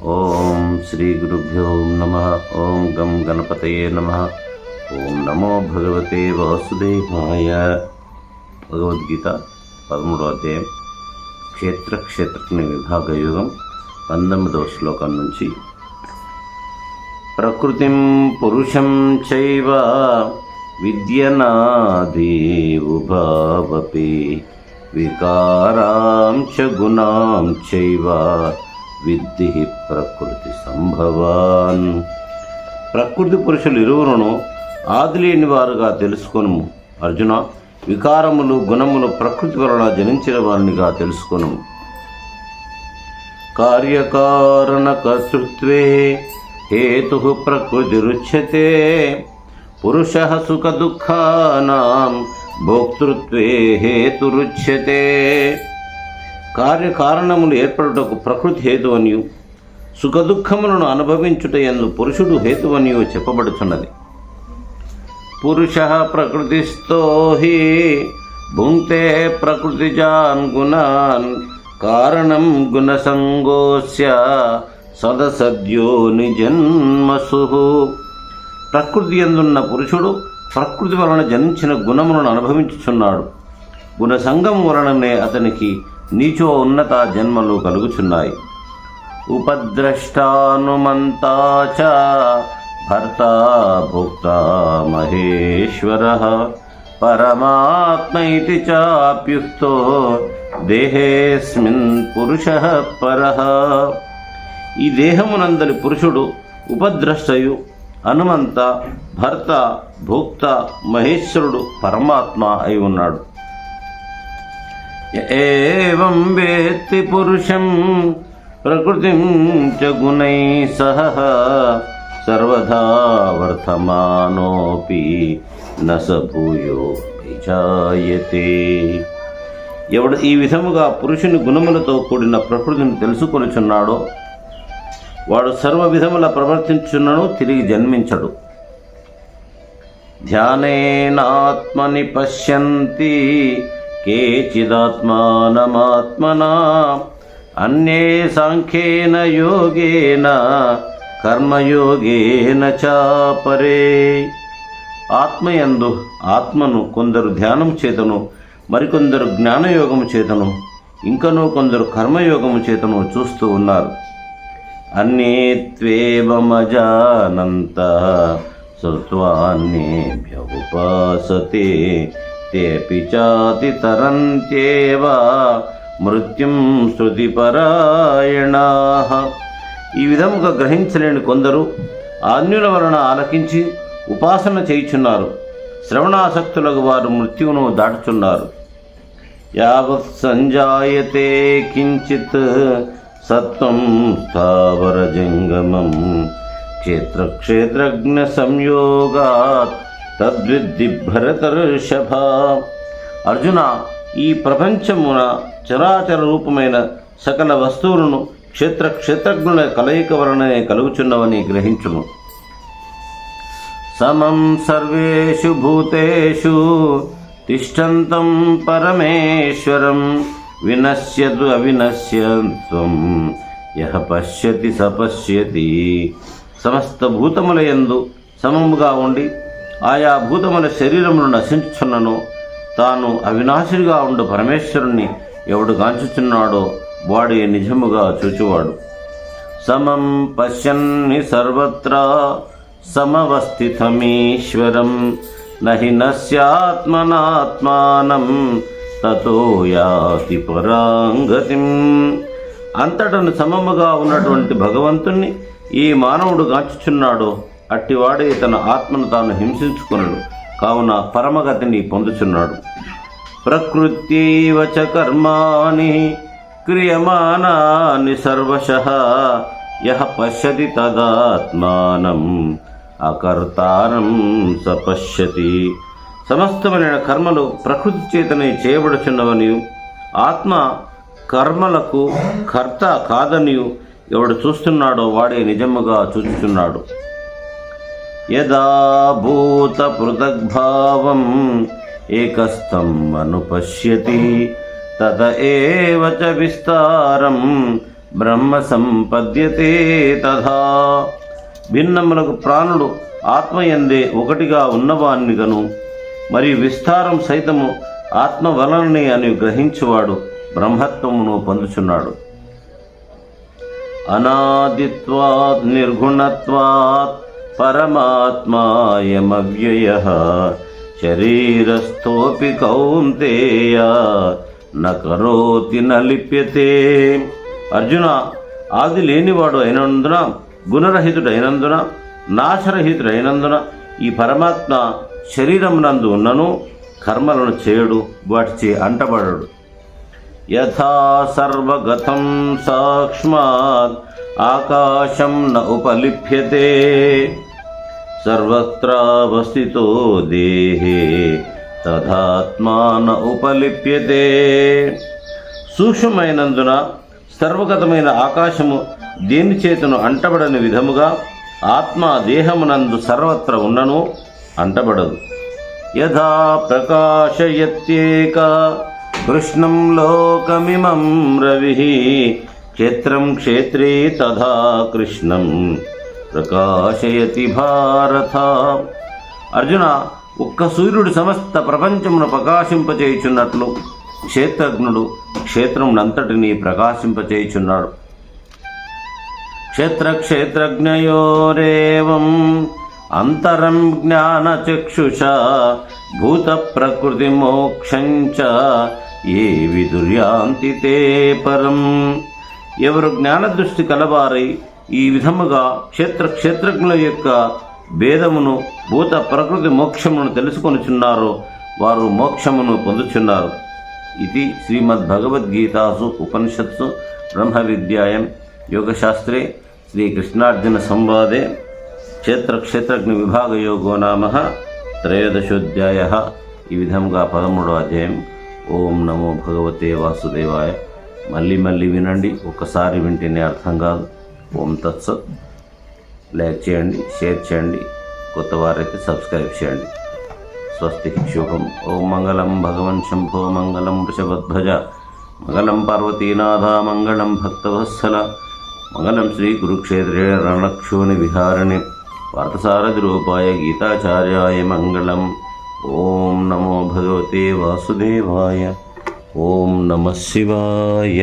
ఓం శ్రీ గురుభ్యో నమ. ఓం గం గణపతయే నమ. ఓం నమో భగవతే వాసుదేవాయ. భగవద్గీత పదమూడవ అధ్యాయం. క్షేత్ర క్షేత్రజ్ఞ విభాగ యుగం పంతొమ్మిదవ శ్లోకం నుంచి. ప్రకృతిం పురుషం చైవ విద్యనాది ఉభావపి. వికారాం చ గుణాం చైవ విద్ధి ప్రకృతి సంభవాన్ ప్రకృతి పురుషులు ఇరువురును ఆదిలేని వారుగా తెలుసుకొను అర్జున వికారములు గుణములు ప్రకృతి వలన జనించిన వారినిగా తెలుసుకొనుము. కార్యకారణకర్తృత్వే హేతు ప్రకృతిరుచ్యతే పురుష సుఖదుఃఖానాం భోక్తృత్వే హేతురుచ్యతే. కార్యకారణములు ఏర్పడుటకు ప్రకృతి హేతువనియు సుఖదుఖములను అనుభవించుట ఎందు పురుషుడు హేతువనియు చెప్పబడుచున్నది. పురుష ప్రకృతిస్థో హి భుంక్తే ప్రకృతిజాన్ గుణాన్ కారణం గుణసంగోస్య సదసద్యో నిజన్మసు ప్రకృతి ఎందున్న పురుషుడు ప్రకృతి వలన జనించిన గుణములను అనుభవించుచున్నాడు. గుణసంగం వలననే అతనికి నీచో ఉన్నత జన్మలు కలుగుచున్నాయి. ఉపద్రష్టానుమంతా చ భర్త భోక్త మహేశ్వర పరమాత్మ ఇది చాప్యుక్తో దేహేస్మిన్ పురుష పర. ఈ దేహమునందరి పురుషుడు ఉపద్రష్టయు హనుమంత భర్త భోక్త మహేశ్వరుడు పరమాత్మ అయి ఉన్నాడు. ఏం వేత్తి పురుషం ప్రకృతిం గుణై సహ సర్వదా వర్తమానోపి నస భూయో విజాయతే. ఎవడు ఈ విధముగా పురుషుని గుణములతో కూడిన ప్రకృతిని తెలుసుకొనిచున్నాడో వాడు సర్వ విధముల ప్రవర్తించున్నను తిరిగి జన్మించడు. ధ్యానేనాత్మని పశ్యంతి కేచిదాత్మానమాత్మనా అన్యే సాంఖ్యేన యోగేన కర్మయోగేన చాపరే. ఆత్మయందు ఆత్మను కొందరు ధ్యానం చేతను మరికొందరు జ్ఞానయోగము చేతను ఇంకనూ కొందరు కర్మయోగము చేతను చూస్తూ ఉన్నారు. అన్యేత్వేవమజానంత శ్రుత్వాన్యేభ్య ఉపాసతే తేపి చాతి తరంత్యేవ మృత్యుం శృతిపరాయణా. ఈ విధముగా గ్రహించలేని కొందరు ఆజ్ఞుల వలన ఆలకించి ఉపాసన చేయుచున్నారు. శ్రవణాసక్తులకు వారు మృత్యువును దాటుచున్నారు. యావత్ సంజాయతే కించిత్ సత్వం స్థావర జంగమం క్షేత్రక్షేత్రజ్ఞ సంయోగాత్ తద్విద్ది భరతర్షభ. అర్జున ఈ ప్రపంచమున చరాచర రూపమైన సకల వస్తువులను క్షేత్ర క్షేత్రజ్ఞుల కలయిక వలననే కలుగుచున్నవని గ్రహించును సమం సర్వేషు భూతేషు తిష్టంతం పరమేశ్వరం. వినశ్యతు అవినశ్యత్వం. యహ పశ్యతి సపశ్యతి సమస్త భూతముల యందు సమముగా ఉండి ఆయా భూతముల శరీరమును నశించుచున్నను. తాను అవినాశుడిగా ఉండు పరమేశ్వరుణ్ణి ఎవడు గాంచుచున్నాడో వాడే నిజముగా చూచువాడు. సమం పశ్యన్ని సర్వత్రా సమవస్థితమీశ్వరం. నహి నస్యాత్మనాత్మానం తతో యాతి పరాంగతిం. అంతటను సమముగా ఉన్నటువంటి భగవంతుణ్ణి ఈ మానవుడు గాంచుచున్నాడో అట్టివాడే తన ఆత్మను తాను హింసించుకున్నాడు కావున పరమగతిని పొందుచున్నాడు. ప్రకృత్యైవ చ కర్మాణి క్రియమానాని సర్వశ యహ పశ్యతి తదాత్మానం అకర్తారం స పశ్యతి. సమస్తమైన కర్మలు ప్రకృతి చేతనే చేయబడుచున్నవని ఆత్మ కర్మలకు కర్త కాదనియు. ఎవడు చూస్తున్నాడో వాడే నిజముగా చూచుచున్నాడు. యదా భూత పృథగ్భావం ఏకస్తం అనుపశ్యతి తత ఏవ విస్తారం బ్రహ్మ సంపద్యతే తథా. భిన్నములకు ప్రాణుడు ఆత్మయందే ఒకటిగా ఉన్నవాన్నిగను మరియు విస్తారం సైతము ఆత్మవలనని అని గ్రహించువాడు బ్రహ్మత్వమును పొందుచున్నాడు. అనాదిత్వాత్ నిర్గుణత్వాత్ పరమాత్మాయమవ్యయ శరీరస్థోపి కౌంతేయ నకరోతి నలిప్యతే. అర్జున ఆది లేనివాడు అయినందున గుణరహితుడైనందున నాశరహితుడైనందున ఈ పరమాత్మ శరీరమునందు ఉన్నను కర్మలను చేయడు వాటిచే అంటబడడు. యథా సర్వగతం సాక్ష్మాత్ ఆకాశం న ఉపలిప్యతే. సర్వత్రావస్థితో దేహే తథాత్మా న ఉపలిప్యతే. సూక్ష్మమైనందున సర్వగతమైన ఆకాశము దేని చేతను అంటబడని విధముగా ఆత్మ దేహమునందు సర్వత్ర ఉన్నను అంటబడదు. యథా ప్రకాశయత్యేక కృష్ణం లోకమిమం రవి క్షేత్రం క్షేత్రే తథా కృష్ణం. ప్రకాశయతి భారత. అర్జున ఒక్క సూర్యుడు సమస్త ప్రపంచమును ప్రకాశింపచేయుచున్నట్లు క్షేత్రజ్ఞుడు క్షేత్రమునంతటిని ప్రకాశింపచేయుచున్నాడు. క్షేత్రక్షేత్రజ్ఞయోరేవం అంతరం జ్ఞానచక్షుష భూత ప్రకృతి మోక్షంచ ఏ విదుర్యాంతి తే పరం. ఎవరు జ్ఞానదృష్టి కలవారై ఈ విధముగా క్షేత్ర క్షేత్రజ్ఞుల యొక్క భేదమును భూత ప్రకృతి మోక్షమును తెలుసుకొనిచున్నారో వారు మోక్షమును పొందుచున్నారు. ఇది శ్రీమద్భగవద్గీతాసు ఉపనిషత్సు బ్రహ్మ విద్యాయం యోగశాస్త్రే శ్రీకృష్ణార్జున సంవాదే. క్షేత్రక్షేత్రజ్ఞ విభాగ యోగో నామ త్రయోదశోధ్యాయ. ఈ విధంగా పదమూడవ అధ్యాయం. ఓం నమో భగవతే వాసుదేవాయ. మళ్ళీ మళ్ళీ వినండి. ఒకసారి వింటేనే అర్థం కాదు. ఓం తత్సత్ లైక్ చేయండి షేర్ చేయండి కొత్త వారైతే సబ్స్క్రైబ్ చేయండి. స్వస్తి శుభం. ఓం మంగళం భగవన్ శంభో మంగళం వృషభధ్వజ. మంగళం పార్వతీనాథ మంగళం భక్తవత్సల. మంగళం శ్రీ కురుక్షేత్రే రణక్షోని విహారిణి. పార్థసారథి రూపాయ గీతాచార్యాయ మంగళం ఓం నమో భగవతే వాసుదేవాయ ఓం నమ శివాయ